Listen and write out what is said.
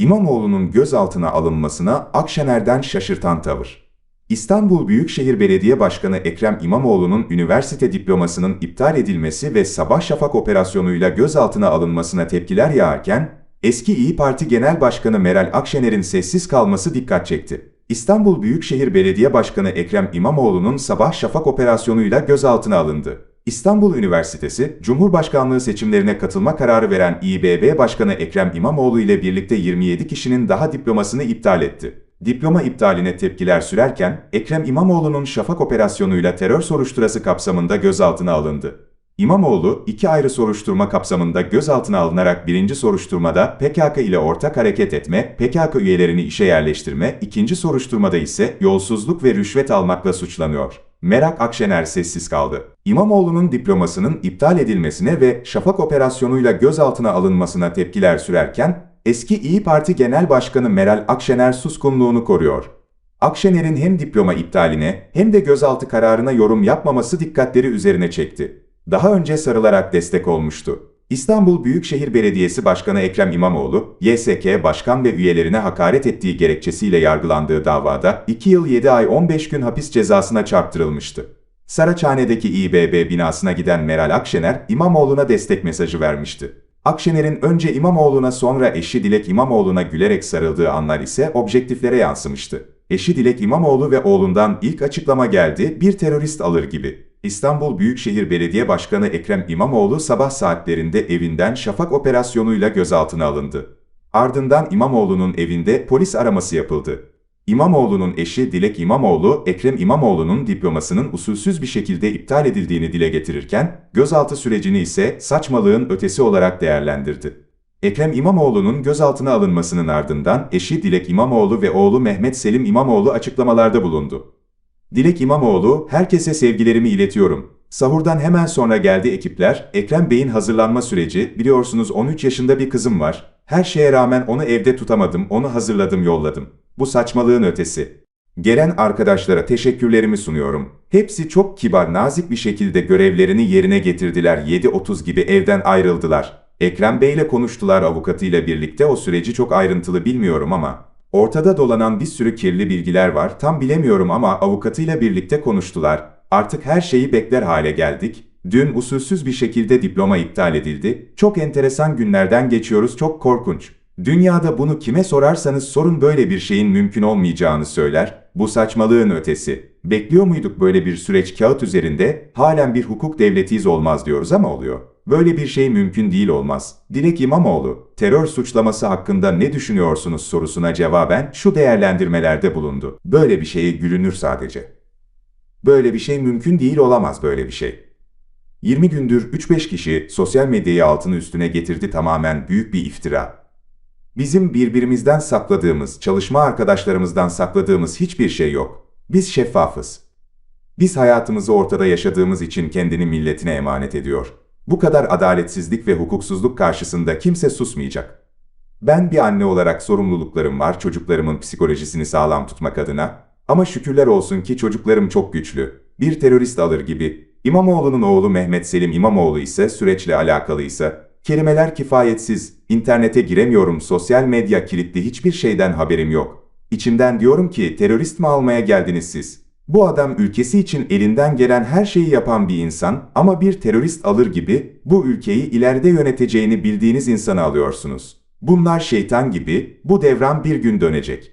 İmamoğlu'nun gözaltına alınmasına Akşener'den şaşırtan tavır. İstanbul Büyükşehir Belediye Başkanı Ekrem İmamoğlu'nun üniversite diplomasının iptal edilmesi ve Sabah Şafak operasyonuyla gözaltına alınmasına tepkiler yağarken, eski İyi Parti Genel Başkanı Meral Akşener'in sessiz kalması dikkat çekti. İstanbul Büyükşehir Belediye Başkanı Ekrem İmamoğlu'nun Sabah Şafak operasyonuyla gözaltına alındı. İstanbul Üniversitesi, Cumhurbaşkanlığı seçimlerine katılma kararı veren İBB Başkanı Ekrem İmamoğlu ile birlikte 27 kişinin daha diplomasını iptal etti. Diploma iptaline tepkiler sürerken, Ekrem İmamoğlu'nun Şafak operasyonuyla terör soruşturması kapsamında gözaltına alındı. İmamoğlu, iki ayrı soruşturma kapsamında gözaltına alınarak birinci soruşturmada PKK ile ortak hareket etme, PKK üyelerini işe yerleştirme, ikinci soruşturmada ise yolsuzluk ve rüşvet almakla suçlanıyor. Merak Akşener sessiz kaldı. İmamoğlu'nun diplomasının iptal edilmesine ve Şafak operasyonuyla gözaltına alınmasına tepkiler sürerken, eski İyi Parti Genel Başkanı Meral Akşener suskunluğunu koruyor. Akşener'in hem diploma iptaline hem de gözaltı kararına yorum yapmaması dikkatleri üzerine çekti. Daha önce sarılarak destek olmuştu. İstanbul Büyükşehir Belediyesi Başkanı Ekrem İmamoğlu, YSK başkan ve üyelerine hakaret ettiği gerekçesiyle yargılandığı davada 2 yıl 7 ay 15 gün hapis cezasına çarptırılmıştı. Saraçhane'deki İBB binasına giden Meral Akşener, İmamoğlu'na destek mesajı vermişti. Akşener'in önce İmamoğlu'na sonra eşi Dilek İmamoğlu'na gülerek sarıldığı anlar ise objektiflere yansımıştı. Eşi Dilek İmamoğlu ve oğlundan ilk açıklama geldi, bir terörist alır gibi. İstanbul Büyükşehir Belediye Başkanı Ekrem İmamoğlu sabah saatlerinde evinden Şafak operasyonuyla gözaltına alındı. Ardından İmamoğlu'nun evinde polis araması yapıldı. İmamoğlu'nun eşi Dilek İmamoğlu, Ekrem İmamoğlu'nun diplomasının usulsüz bir şekilde iptal edildiğini dile getirirken, gözaltı sürecini ise saçmalığın ötesi olarak değerlendirdi. Ekrem İmamoğlu'nun gözaltına alınmasının ardından eşi Dilek İmamoğlu ve oğlu Mehmet Selim İmamoğlu açıklamalarda bulundu. Dilek İmamoğlu, herkese sevgilerimi iletiyorum. Sahurdan hemen sonra geldi ekipler, Ekrem Bey'in hazırlanma süreci, biliyorsunuz 13 yaşında bir kızım var. Her şeye rağmen onu evde tutamadım, onu hazırladım yolladım. Bu saçmalığın ötesi. Gelen arkadaşlara teşekkürlerimi sunuyorum. Hepsi çok kibar, nazik bir şekilde görevlerini yerine getirdiler. 7.30 gibi evden ayrıldılar. Ekrem Bey ile konuştular avukatıyla birlikte o süreci çok ayrıntılı bilmiyorum ama ortada dolanan bir sürü kirli bilgiler var. Tam bilemiyorum ama avukatıyla birlikte konuştular. Artık her şeyi bekler hale geldik. Dün usulsüz bir şekilde diploma iptal edildi. Çok enteresan günlerden geçiyoruz, çok korkunç. Dünyada bunu kime sorarsanız sorun böyle bir şeyin mümkün olmayacağını söyler. Bu saçmalığın ötesi. Bekliyor muyduk böyle bir süreç kağıt üzerinde? Halen bir hukuk devletiyiz olmaz diyoruz ama oluyor. Böyle bir şey mümkün değil olmaz. Dilek İmamoğlu, terör suçlaması hakkında ne düşünüyorsunuz sorusuna cevaben şu değerlendirmelerde bulundu. Böyle bir şeye gülünür sadece. Böyle bir şey mümkün değil olamaz böyle bir şey. 20 gündür 3-5 kişi sosyal medyayı altını üstüne getirdi tamamen büyük bir iftira. Bizim birbirimizden sakladığımız, çalışma arkadaşlarımızdan sakladığımız hiçbir şey yok. Biz şeffafız. Biz hayatımızı ortada yaşadığımız için kendini milletine emanet ediyor. Bu kadar adaletsizlik ve hukuksuzluk karşısında kimse susmayacak. Ben bir anne olarak sorumluluklarım var çocuklarımın psikolojisini sağlam tutmak adına. Ama şükürler olsun ki çocuklarım çok güçlü. Bir terörist alır gibi. İmamoğlu'nun oğlu Mehmet Selim İmamoğlu ise süreçle alakalıysa Kelimeler kifayetsiz, internete giremiyorum, sosyal medya kilitli hiçbir şeyden haberim yok. İçimden diyorum ki terörist mi almaya geldiniz siz? Bu adam ülkesi için elinden gelen her şeyi yapan bir insan ama bir terörist alır gibi bu ülkeyi ileride yöneteceğini bildiğiniz insanı alıyorsunuz. Bunlar şeytan gibi, bu devran bir gün dönecek.